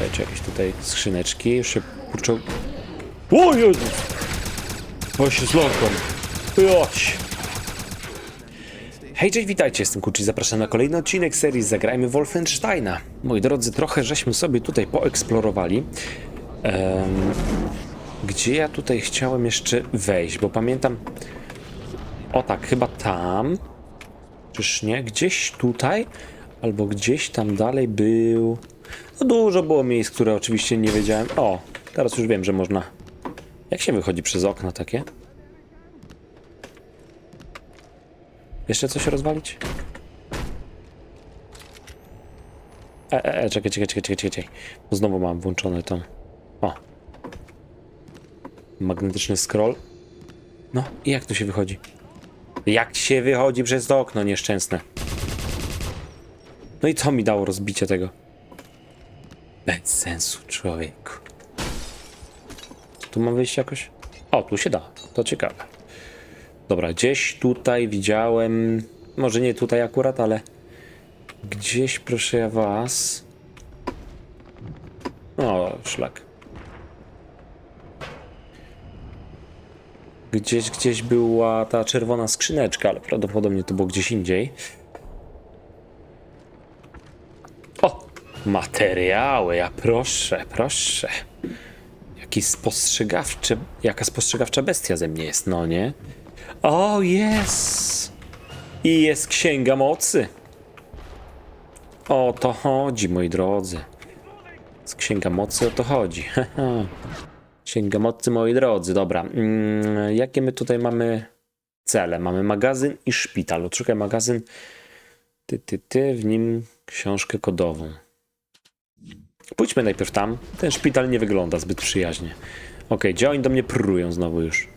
Dajcie jakieś tutaj skrzyneczki. Już się kurczą... O Jezus! Bo się zląkłem. Joć! Hej, cześć, witajcie, jestem Kuczy, zapraszam na kolejny odcinek serii Zagrajmy Wolfensteina. Moi drodzy, trochę żeśmy sobie tutaj poeksplorowali. Em, gdzie ja tutaj chciałem jeszcze wejść, bo pamiętam... O tak, chyba tam. Czyż nie? Gdzieś tutaj? Albo gdzieś tam dalej był... No dużo było miejsc, które oczywiście nie wiedziałem. O, teraz już wiem, że można... Jak się wychodzi przez okna takie? Jeszcze coś rozwalić? E, e, e, czekaj, czekaj, czekaj, czekaj, czekaj. Bo znowu mam włączony tą... O. Magnetyczny scroll. No, i jak to się wychodzi? Jak się wychodzi przez to okno nieszczęsne? No i co mi dało rozbicie tego? Bez sensu, człowieku. Tu mam wyjść jakoś? O, tu się da. To ciekawe. Dobra, gdzieś tutaj widziałem. Może nie tutaj akurat, ale. Gdzieś proszę ja was. O, szlak. Gdzieś, gdzieś była ta czerwona skrzyneczka, ale prawdopodobnie to było gdzieś indziej. O! Materiały, ja proszę, proszę. Jaki spostrzegawczy, jaka spostrzegawcza bestia ze mnie jest, no nie? O, jest! I jest księga mocy. O to chodzi, moi drodzy. Z księga mocy o to chodzi. księga mocy, moi drodzy. Dobra, mm, jakie my tutaj mamy cele? Mamy magazyn i szpital. Odszukaj magazyn. Ty, ty, ty, w nim książkę kodową. Pójdźmy najpierw tam. Ten szpital nie wygląda zbyt przyjaźnie. Okej, gdzie do mnie prują znowu już?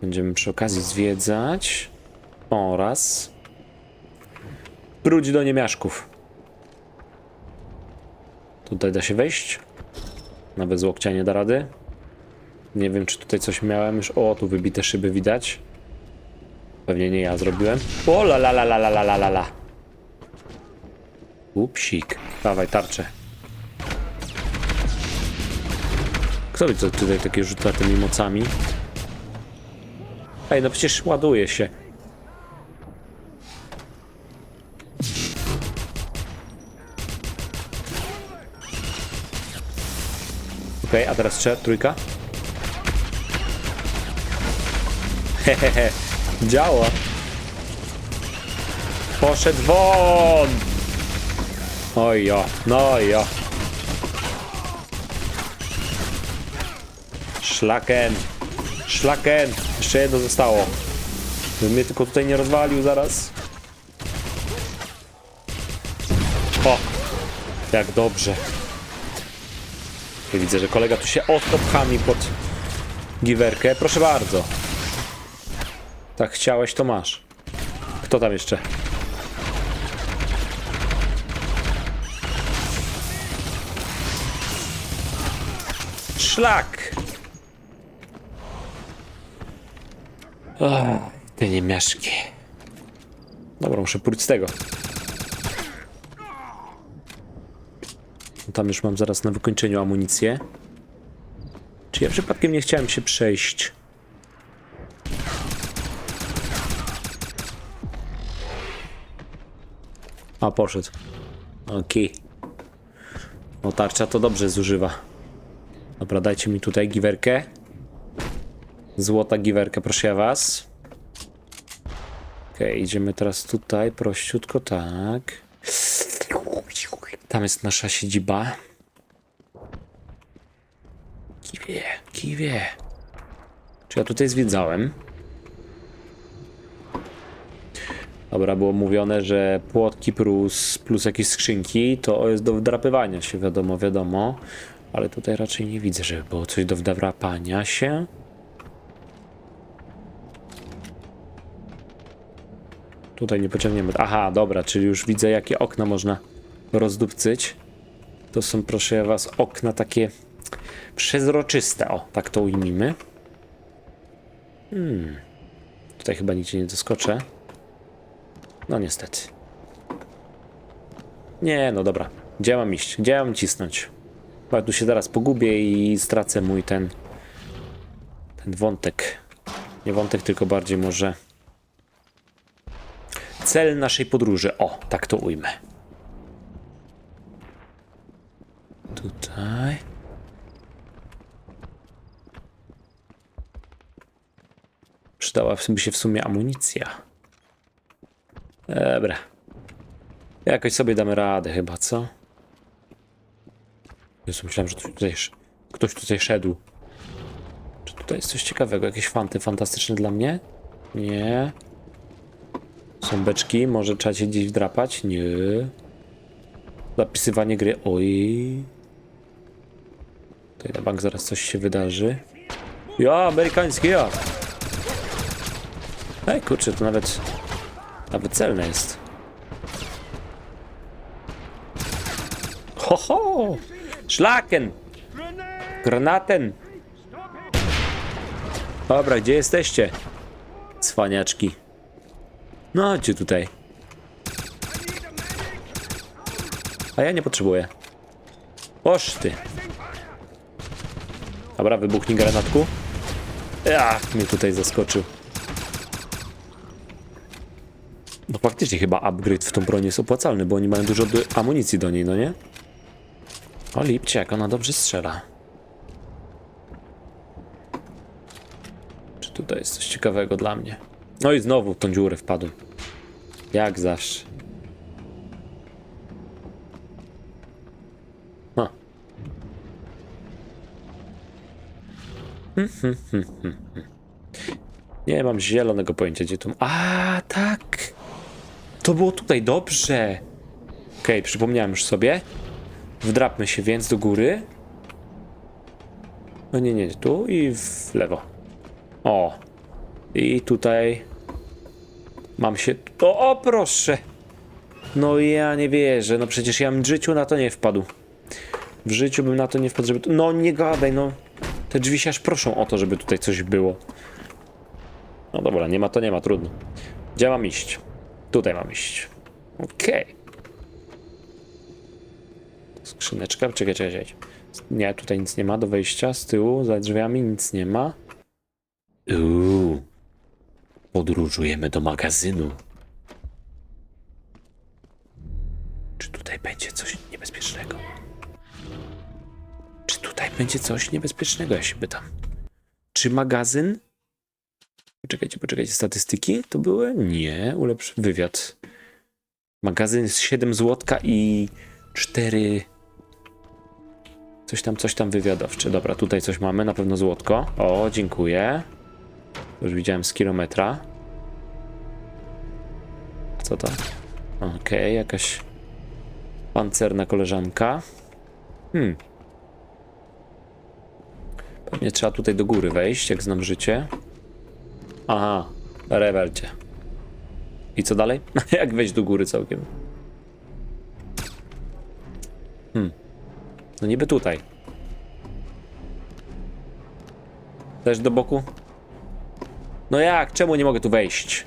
Będziemy przy okazji zwiedzać. Oraz. Próć do niemiaszków. Tutaj da się wejść. Nawet z łokcia nie da rady. Nie wiem, czy tutaj coś miałem już. O, tu wybite szyby widać. Pewnie nie ja zrobiłem. O la la la la la la la la. Upsik. Dawaj, tarczę. Kto mi tutaj takie rzuca tymi mocami? Ej, no przecież ładuje się. Okej, a teraz trzeba trójka. Hehehe, działa. Poszedł won! Ojo, no jo. Szlaken. Szlaken. Jeszcze jedno zostało. Bym mnie tylko tutaj nie rozwalił zaraz. O! Jak dobrze. I widzę, że kolega tu się odkopchami pod giwerkę. Proszę bardzo. Tak chciałeś, to masz. Kto tam jeszcze? Szlak! Ach, te niemiaszki. Dobra, muszę pójść z tego. Tam już mam zaraz na wykończeniu amunicję. Czy ja przypadkiem nie chciałem się przejść? A, poszedł. Okej. O, tarcza to dobrze zużywa. Dobra, dajcie mi tutaj giwerkę. Złota giwerka, proszę was. Okej, idziemy teraz tutaj, prościutko, tak. Tam jest nasza siedziba. Kiwie, kiwie. Czy ja tutaj zwiedzałem? Dobra, było mówione, że płotki plus, plus jakieś skrzynki to jest do wdrapywania się, wiadomo, wiadomo. Ale tutaj raczej nie widzę, żeby było coś do wdrapania się. Tutaj nie pociągniemy. Aha, dobra, czyli już widzę, jakie okna można rozdupcyć. To są, proszę was, okna takie przezroczyste. O, tak to ujmijmy. Hmm. Tutaj chyba nigdzie nie doskoczę. No niestety. Nie, no dobra. Gdzie mam iść? Gdzie mam cisnąć? Bo ja tu się zaraz pogubię i stracę mój ten... Ten wątek. Nie wątek, tylko bardziej może... Cel naszej podróży. O, tak to ujmę. Tutaj. Przydałaby się w sumie amunicja. Dobra. Jakoś sobie damy radę chyba, co? Jezu, myślałem, że tutaj, ktoś tutaj szedł. Czy tutaj jest coś ciekawego? Jakieś fanty fantastyczne dla mnie? Nie. Są beczki, może trzeba się gdzieś wdrapać? Nie. Zapisywanie gry. Oj. Tutaj na bank zaraz coś się wydarzy. Ja, amerykański ja. Ej, kurczę, to nawet... Nawet celne jest. Ho, ho! Szlaken! Granaten! Dobra, gdzie jesteście? Cwaniaczki. No, chodźcie tutaj. A ja nie potrzebuję. Oż ty. Dobra, wybuchnij granatku. Ach, mnie tutaj zaskoczył. No faktycznie chyba upgrade w tą broń jest opłacalny, bo oni mają dużo amunicji do niej, no nie? O lipcie, jak ona dobrze strzela. Czy tutaj jest coś ciekawego dla mnie? No i znowu w tą dziurę wpadłem. Jak zawsze. Hmm. Nie mam zielonego pojęcia, gdzie tu... A, tak! To było tutaj, dobrze! Okej, przypomniałem już sobie. Wdrapmy się więc do góry. No nie, nie, tu i w lewo. O! I tutaj... Mam się... O, o proszę! No ja nie wierzę, no przecież ja bym w życiu na to nie wpadł. W życiu bym na to nie wpadł, żeby... No nie gadaj, no. Te drzwi się aż proszą o to, żeby tutaj coś było. No dobra, nie ma to nie ma, trudno. Gdzie mam iść? Tutaj mam iść. Okej. Skrzyneczka, czekaj, czekaj, czekaj. Nie, tutaj nic nie ma do wejścia. Z tyłu, za drzwiami nic nie ma. Uuu. Podróżujemy do magazynu. Czy tutaj będzie coś niebezpiecznego? Czy tutaj będzie coś niebezpiecznego, ja się pytam. Czy magazyn? Poczekajcie, poczekajcie, statystyki to były? Nie, ulepsz wywiad. Magazyn jest 7 złotka i 4 Coś tam, coś tam wywiadowcze. Dobra, tutaj coś mamy, na pewno złotko. O, dziękuję. Już widziałem z kilometra. Co to? Okej, jakaś pancerna koleżanka. Hmm. Pewnie trzeba tutaj do góry wejść, jak znam życie. Aha, rewelcie. I co dalej? jak wejść do góry całkiem? No niby tutaj. Też do boku? No jak? Czemu nie mogę tu wejść?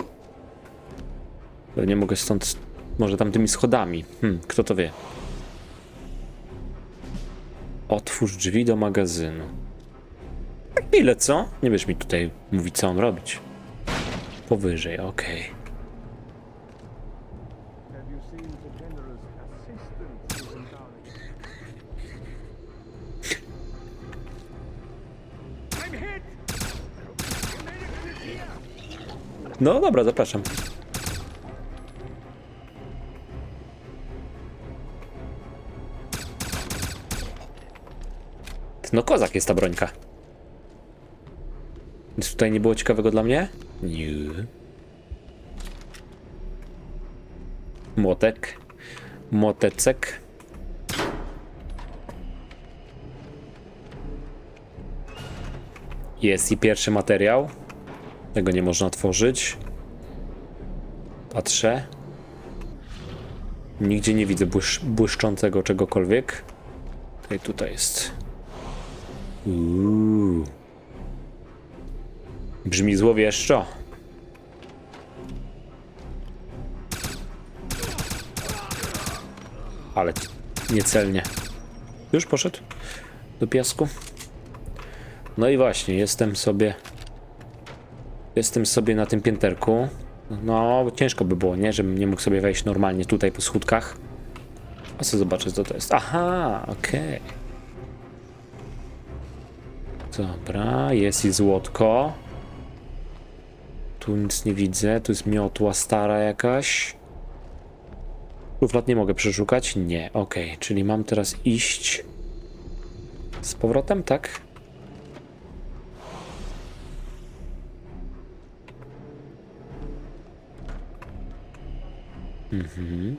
Pewnie mogę stąd... Może tamtymi schodami. Hmm, kto to wie? Otwórz drzwi do magazynu. Tak ile, co? Nie wiesz mi tutaj mówić, co mam robić. Powyżej, okej. Have No dobra, zapraszam. No kozak jest ta brońka. Nic tutaj nie było ciekawego dla mnie? Nie. Młotek. Młotecek. Jest i pierwszy materiał. Tego nie można otworzyć. Patrzę. Nigdzie nie widzę błysz błyszczącego czegokolwiek. Tutaj, tutaj jest. Uuu. Brzmi złowieszczo. Ale niecelnie. Już poszedł do piasku. No i właśnie, jestem sobie. Jestem sobie na tym pięterku. No, ciężko by było, nie? Żebym nie mógł sobie wejść normalnie tutaj po schódkach. A co zobaczę, co to jest? Aha, okej. Dobra, jest i złotko. Tu nic nie widzę. Tu jest miotła stara jakaś. Szuflad nie mogę przeszukać? Nie, okej. Czyli mam teraz iść z powrotem, tak? Mhm.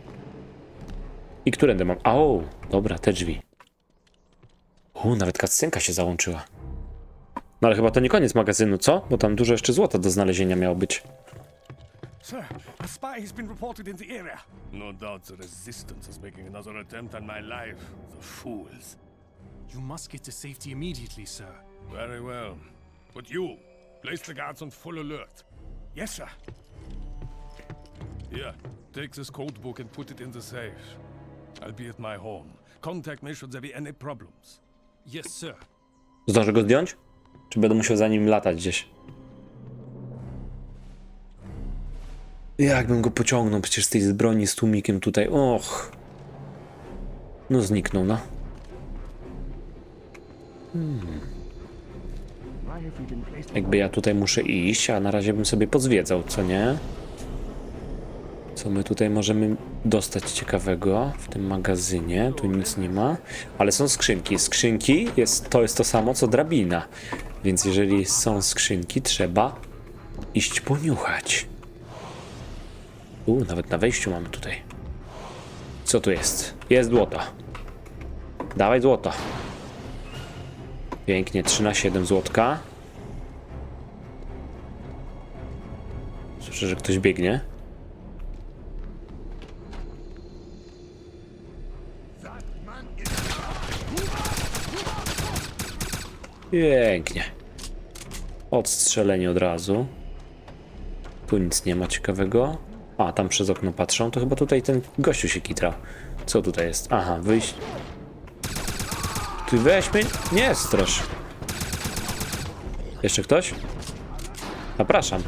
I którędy mam? O, dobra, te drzwi. U, nawet kascenka się załączyła. No ale chyba to nie koniec magazynu, co? Bo tam dużo jeszcze złota do znalezienia miało być. Sir, a spy has been reported in the area. No doubt the resistance is making another attempt on my life. The fools. You must get to safety immediately, sir. Very well. But you, place the guards on full alert. Yes, sir. Here, take this code book and put it in the safe. I'll be at my home. Contact me should there be any problems. Yes, sir. Zdążę go zdjąć? Czy będę musiał za nim latać gdzieś? Jakbym go pociągnął przecież z tej broni z tłumikiem tutaj. Och. No zniknął, no. Placed Jakby ja tutaj muszę iść, a na razie bym sobie pozwiedzał, co nie? Co my tutaj możemy dostać ciekawego w tym magazynie? Tu nic nie ma, ale są skrzynki. Skrzynki jest, to jest to samo co drabina, więc jeżeli są skrzynki, trzeba iść poniuchać. U, nawet na wejściu mamy tutaj. Co tu jest? Jest złoto. Dawaj złoto. Pięknie, 3 na 7 złotka. Słyszę, że ktoś biegnie. Pięknie. Odstrzelenie od razu. Tu nic nie ma ciekawego. A, tam przez okno patrzą. To chyba tutaj ten gościu się kitra. Co tutaj jest? Aha, wyjść. Ty weź mnie. Nie strasz. Jeszcze ktoś? Zapraszam.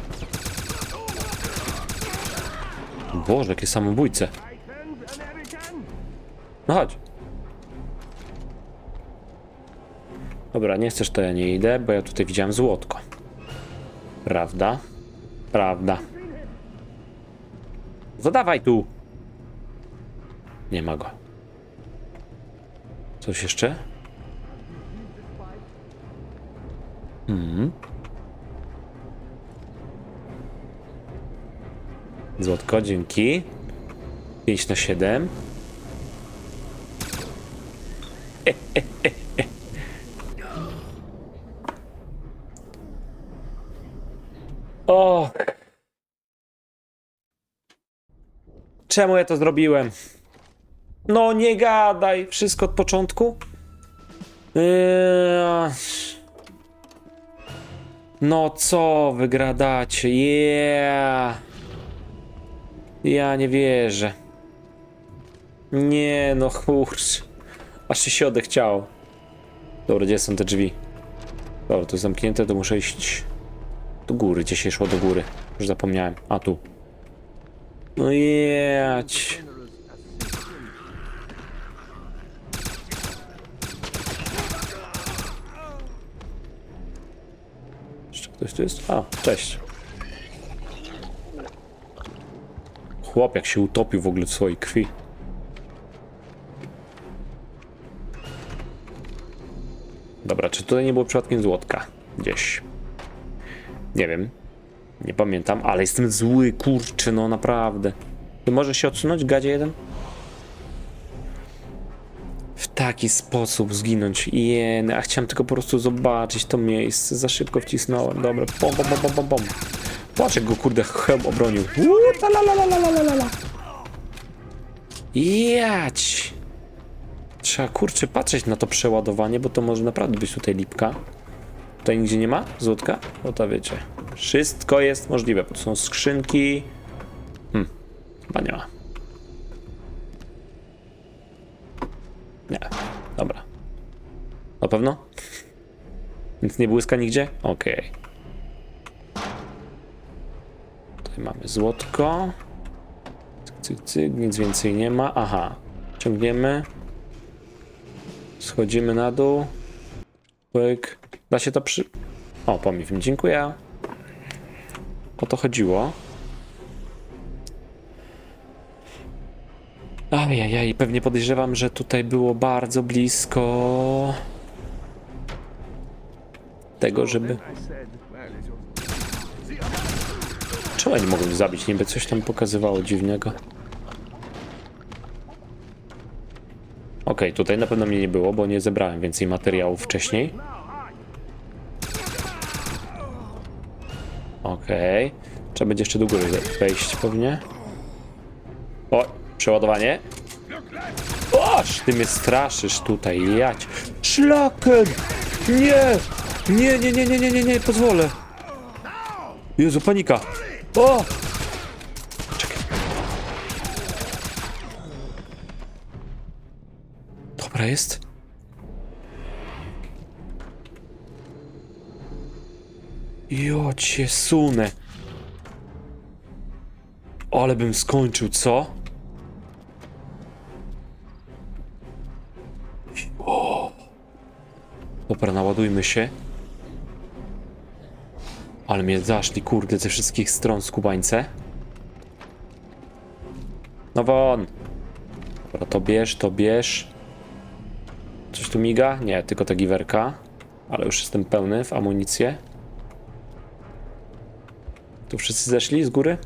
Boże, jakie samobójce. No chodź. Dobra, nie chcesz, to ja nie idę, bo ja tutaj widziałem złotko. Prawda? Prawda. Zadawaj tu. Nie ma go. Coś jeszcze? Złotko, dzięki. 5 na 7. O! Czemu ja to zrobiłem? No nie gadaj. Wszystko od początku? Eee. No co wy gradacie? Yeah. Ja nie wierzę. Nie, no kurcz. Aż się odechciało. Dobra, gdzie są te drzwi? Dobra, to zamknięte, to muszę iść do góry. Gdzie się szło do góry? Już zapomniałem. A, tu. No jać. Jeszcze ktoś tu jest? A, cześć. Chłop jak się utopił w ogóle w swojej krwi. Dobra, czy tutaj nie było przypadkiem złotka? Gdzieś. Nie wiem. Nie pamiętam, ale jestem zły, kurczę, no naprawdę. Ty możesz się odsunąć, gadzie jeden? W taki sposób zginąć. Jeny, a chciałem tylko po prostu zobaczyć to miejsce. Za szybko wcisnąłem. Dobra, bom, bom, bom, bom, bom. Patrz jak go kurde hełm obronił. Uuu, la la la la la la. Jać. Trzeba kurczę patrzeć na to przeładowanie, bo to może naprawdę być tutaj lipka. Tutaj nigdzie nie ma złotka? No to wiecie. Wszystko jest możliwe, to są skrzynki. Hmm, chyba nie ma. Dobra. Na pewno? Nic nie błyska nigdzie? Okej. Tutaj mamy złotko. Cyk, cyk, cyk. Nic więcej nie ma. Aha. Ciągniemy. Schodzimy na dół. Pyk. Da się to przy... O, pomif. Dziękuję. O to chodziło. Ajajaj, pewnie podejrzewam, że tutaj było bardzo blisko tego, żeby... Czemu ja nie zabić? Niby coś tam pokazywało dziwnego. Okej, tutaj na pewno mnie nie było, bo nie zebrałem więcej materiałów wcześniej. Okej. Trzeba będzie jeszcze góry wejść pewnie. O, przeładowanie. Oż, ty mnie straszysz tutaj, jać. Szlaken! Nie! Nie, nie, nie, nie, nie, nie, nie, pozwolę. Jezu, panika. O! Czekaj. Dobra jest. Jo cię sunę. Ale bym skończył, co? O. Dobra, naładujmy się. Ale mnie zaszli, kurde, ze wszystkich stron skubańce. No won! Dobra, to bierz, to bierz. Coś tu miga? Nie, tylko ta giwerka. Ale już jestem pełny w amunicję. Tu wszyscy zeszli z góry?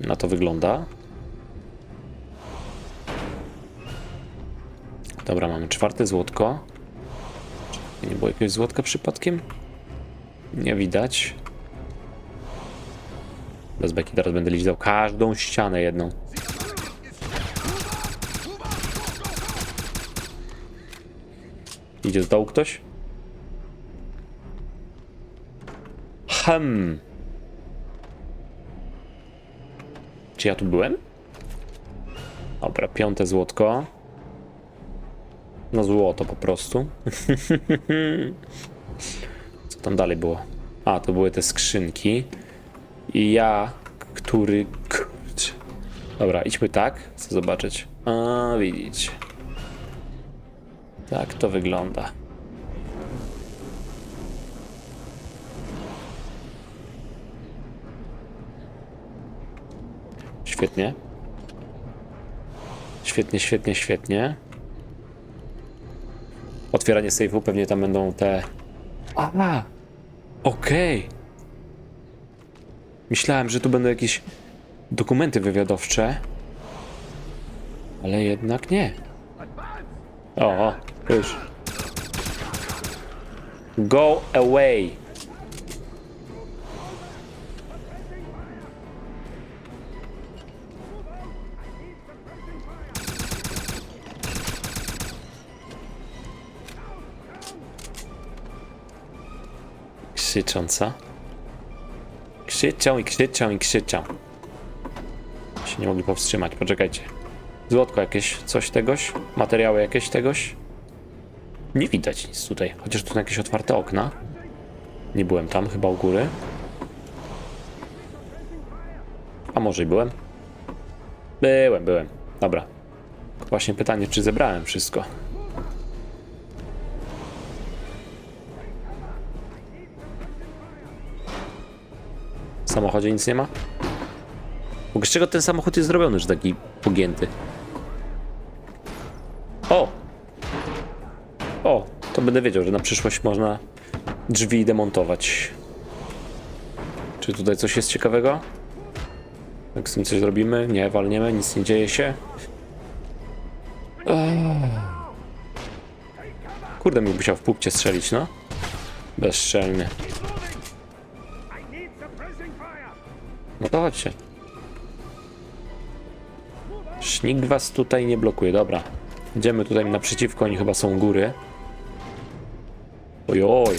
Na to wygląda. Dobra, mamy czwarte złotko. Nie było jakiegoś złotka przypadkiem? Nie widać. Bez beki teraz będę lizał każdą ścianę jedną. Idzie z dołu ktoś? Hmm. Czy ja tu byłem? Dobra, piąte złotko. No złoto po prostu. Co tam dalej było? A, to były te skrzynki. I ja, który... Dobra, idźmy tak. Chcę zobaczyć. A, widzicie. Tak to wygląda. Świetnie. Świetnie, świetnie, świetnie. Otwieranie sejfu, pewnie tam będą te... Aha! Okej. Myślałem, że tu będą jakieś dokumenty wywiadowcze. Ale jednak nie. O, już. Go away. Krzycząca. Krzyczą i krzyczą i krzyczą. Się nie mogli powstrzymać, poczekajcie. Złotko jakieś, coś tegoś? Materiały jakieś tegoś? Nie widać nic tutaj, chociaż tu są jakieś otwarte okna. Nie byłem tam, chyba u góry. A może i byłem? Byłem, byłem. Dobra. Właśnie pytanie, czy zebrałem wszystko. W samochodzie nic nie ma? W ogóle z czego ten samochód jest zrobiony, że taki pogięty? O! O, to będę wiedział, że na przyszłość można drzwi demontować. Czy tutaj coś jest ciekawego? Jak z tym coś zrobimy? Nie, walniemy, nic nie dzieje się. Kurde, mi musiał w pupcie strzelić, no. Bezstrzelny. No to chodźcie. Nikt was tutaj nie blokuje, dobra. Idziemy tutaj naprzeciwko, oni chyba są góry. Ojoj.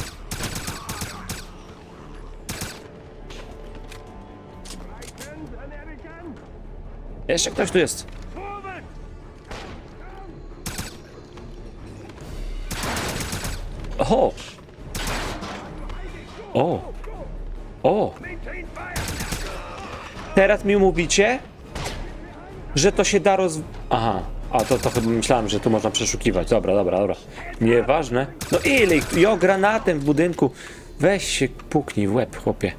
Jeszcze ktoś tu jest. Teraz mi mówicie, że to się da roz... Aha. A to, to chyba myślałem, że tu można przeszukiwać. Dobra, dobra, dobra. Nieważne. No ile ich... Jo, granatem w budynku. Weź się, puknij w łeb, chłopie.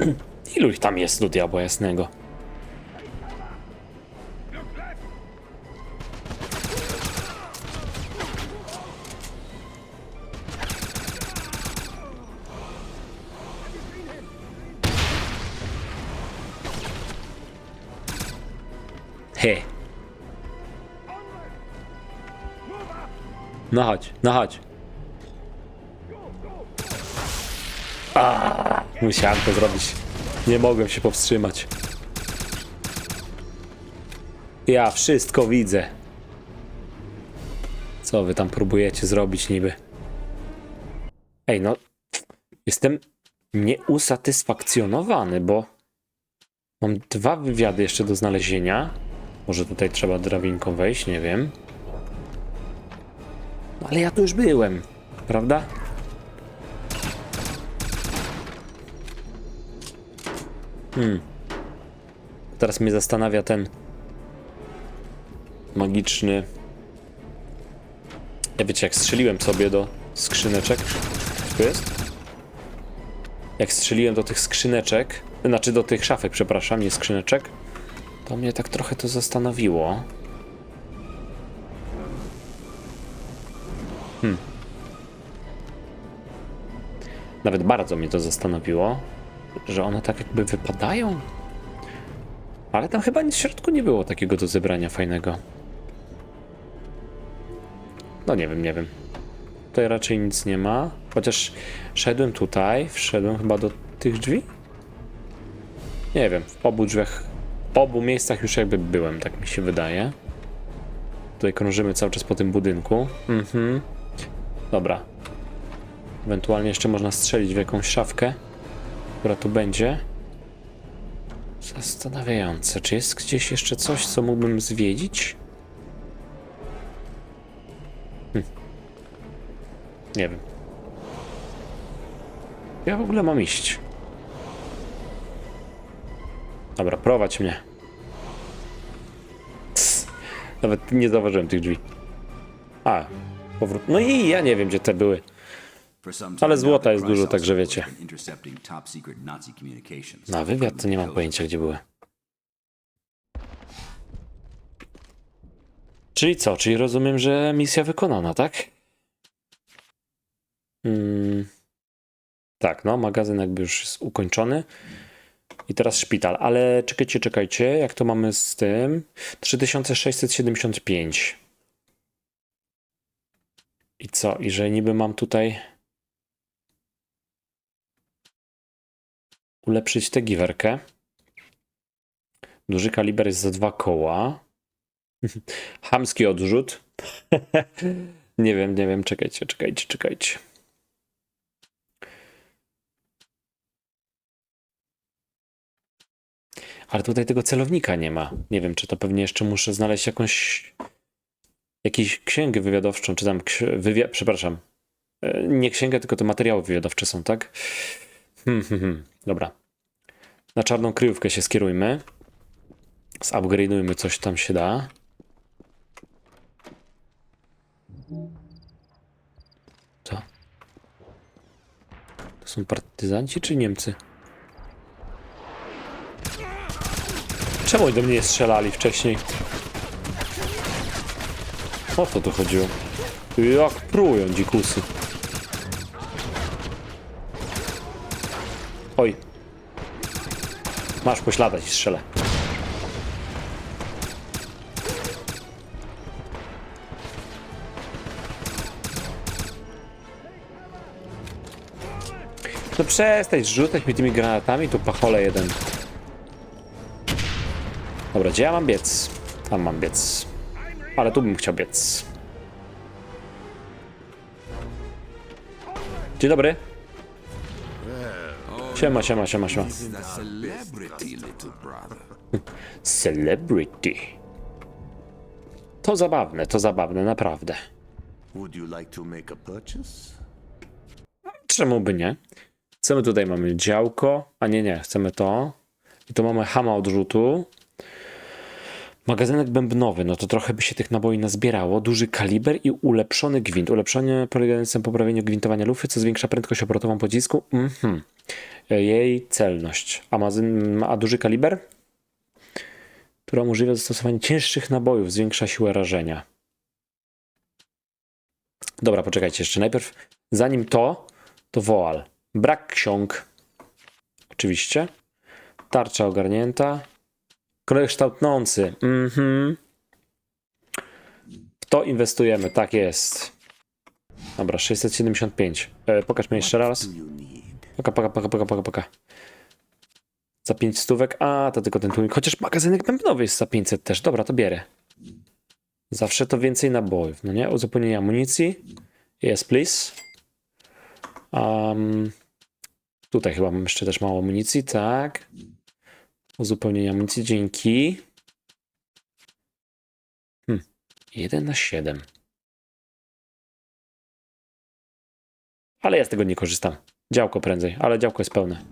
Ilu ich tam jest do diabła jasnego? No chodź, musiałem to zrobić. Nie mogłem się powstrzymać. Ja wszystko widzę. Co wy tam próbujecie zrobić niby? Ej, no. Jestem nieusatysfakcjonowany, bo mam dwa wywiady jeszcze do znalezienia. Może tutaj trzeba drabinką wejść, nie wiem. Ale ja tu już byłem, prawda? Hmm. Teraz mnie zastanawia ten magiczny. Ja wiecie, jak strzeliłem sobie do skrzyneczek. Tu jest? Jak strzeliłem do tych skrzyneczek, znaczy do tych szafek, przepraszam, nie skrzyneczek, to mnie tak trochę to zastanowiło. Hmm. Nawet bardzo mnie to zastanowiło, że one tak jakby wypadają. Ale tam chyba nic w środku nie było takiego do zebrania fajnego. No nie wiem, nie wiem. Tutaj raczej nic nie ma. Chociaż szedłem tutaj, wszedłem chyba do tych drzwi. Nie wiem, w obu drzwiach, w obu miejscach już jakby byłem, tak mi się wydaje. Tutaj krążymy cały czas po tym budynku. Mhm. Dobra. Ewentualnie jeszcze można strzelić w jakąś szafkę, która tu będzie. Zastanawiające, czy jest gdzieś jeszcze coś, co mógłbym zwiedzić? Hm. Nie wiem. Ja w ogóle mam iść. Dobra, prowadź mnie. Nawet nie zauważyłem tych drzwi. A, powrót. No i ja nie wiem, gdzie te były. Ale złota jest dużo, także wiecie. Na wywiad to nie mam pojęcia, gdzie były. Czyli co? Czyli rozumiem, że misja wykonana, tak? Mm. Tak, no, magazyn jakby już jest ukończony. I teraz szpital, ale czekajcie, czekajcie, jak to mamy z tym? 3675. I co? I że niby mam tutaj ulepszyć tę giwerkę. Duży kaliber jest za dwa koła. Hamski odrzut. nie wiem, nie wiem, czekajcie, czekajcie, czekajcie. Ale tutaj tego celownika nie ma. Nie wiem, czy to pewnie jeszcze muszę znaleźć jakąś jakąś księgę wywiadowczą, czy tam ksi- wywi- przepraszam. E, Nie księgę, tylko to materiały wywiadowcze są, tak? Hmm, hmm, hmm. Dobra. Na czarną kryjówkę się skierujmy. Zupgrade'ujmy coś tam się da. Co? To są partyzanci czy Niemcy? Czemu do mnie nie strzelali wcześniej? O co tu chodziło? Jak prują dzikusy. Oj. Masz pośladać i strzelę. No przestań rzucać mi tymi granatami, tu pachole jeden. Dobra, gdzie ja mam biec? Tam mam biec. Ale tu bym chciał biec. Dzień dobry. Siema, siema, siema, siema. Celebrity. To zabawne, to zabawne, naprawdę. Czemu by nie? Chcemy tutaj, mamy działko, a nie, nie, chcemy to. I tu mamy hama odrzutu. Magazynek bębnowy, no to trochę by się tych naboi nazbierało. Duży kaliber i ulepszony gwint. Ulepszenie polegające na poprawieniu gwintowania lufy, co zwiększa prędkość obrotową pocisku. Mhm. Jej celność. A, mazyn, a duży kaliber? Która umożliwia zastosowanie cięższych nabojów, zwiększa siłę rażenia. Dobra, poczekajcie jeszcze. Najpierw, zanim to, to woal. Brak ksiąg. Oczywiście. Tarcza ogarnięta. Kolej kształtnący. Mhm. W to inwestujemy, tak jest. Dobra, 675. E, pokaż mi jeszcze raz. Poka, poka, poka, poka, poka, poka. Za 5 stówek. A, to tylko ten tłumik. Chociaż magazynek bębnowy jest za 500 też. Dobra, to bierę. Zawsze to więcej nabojów, no nie? Uzupełnienie amunicji. Yes, please. Um, tutaj chyba mam jeszcze też mało amunicji, tak. Uzupełnienie amunicji, dzięki. Hmm. 1 na 7. Ale ja z tego nie korzystam. Działko prędzej, ale działko jest pełne.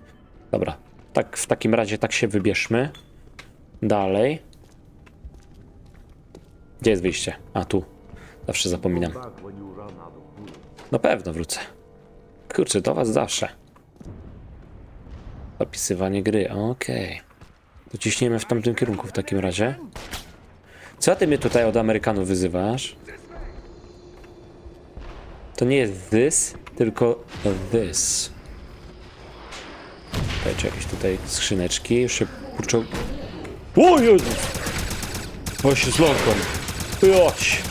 Dobra, tak w takim razie tak się wybierzmy. Dalej. Gdzie jest wyjście? A tu. Zawsze zapominam. Na pewno wrócę. Kurczę, do was zawsze. Zapisywanie gry, okej. To ciśniemy w tamtym kierunku w takim razie. Co ty mnie tutaj od Amerykanów wyzywasz? To nie jest this, tylko this. Dajcie jakieś tutaj skrzyneczki. Jeszcze kurczę. O Jezus! Bo się zląkłem. Chodź!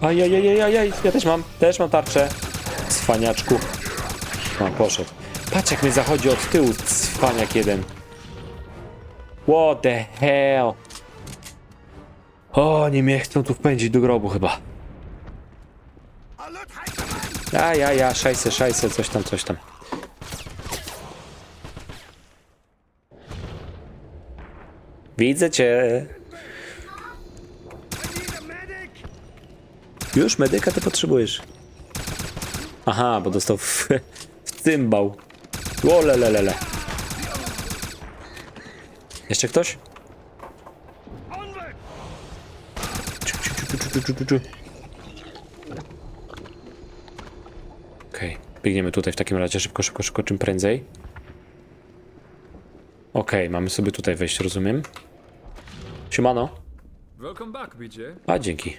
Ajajajajaj, ja też mam, też mam tarczę. Cwaniaczku. No, poszedł. Patrz jak mnie zachodzi od tyłu, cwaniak jeden. What the hell? O, nie mnie chcą tu wpędzić do grobu chyba. Ja, ja, ja, szajse, szajse, coś tam, coś tam. Widzę cię. Już medyka ty potrzebujesz. Aha, bo dostał cymbał. O, lelelele. Jeszcze ktoś? Okej, biegniemy tutaj w takim razie szybko, szybko, szybko, czym prędzej. Okej, mamy sobie tutaj wejść, rozumiem. Siemano. A, dzięki.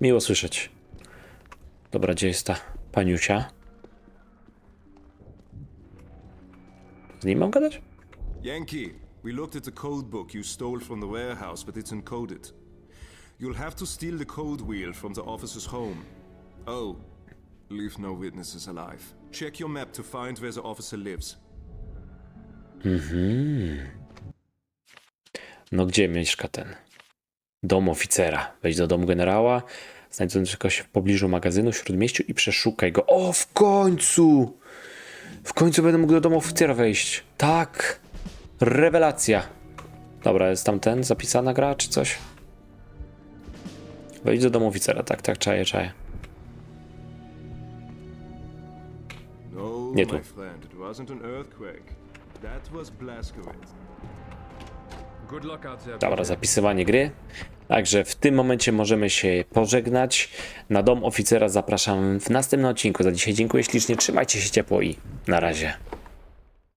Miło słyszeć. Dobra, gdzie jest ta paniusia? Z nim mam gadać? Yankee, we looked at the code book you stole from the warehouse, but it's encoded. You'll have to steal the code wheel from the officer's home. Oh, leave no witnesses alive. Check your map to find where the officer lives. No gdzie mieszka ten? Dom oficera. Wejdź do domu generała, znajdującego się w pobliżu magazynu, śródmieściu i przeszukaj go. O, w końcu! W końcu będę mógł do domu oficera wejść. Tak! Rewelacja! Dobra, jest tam ten, zapisana gra czy coś? Wejdź do domu oficera, tak, tak, czaję, czaję. No, Nie tu. Dobra, zapisywanie gry. Także w tym momencie możemy się pożegnać. Na dom oficera zapraszam w następnym odcinku. Za dzisiaj dziękuję ślicznie, trzymajcie się ciepło i na razie.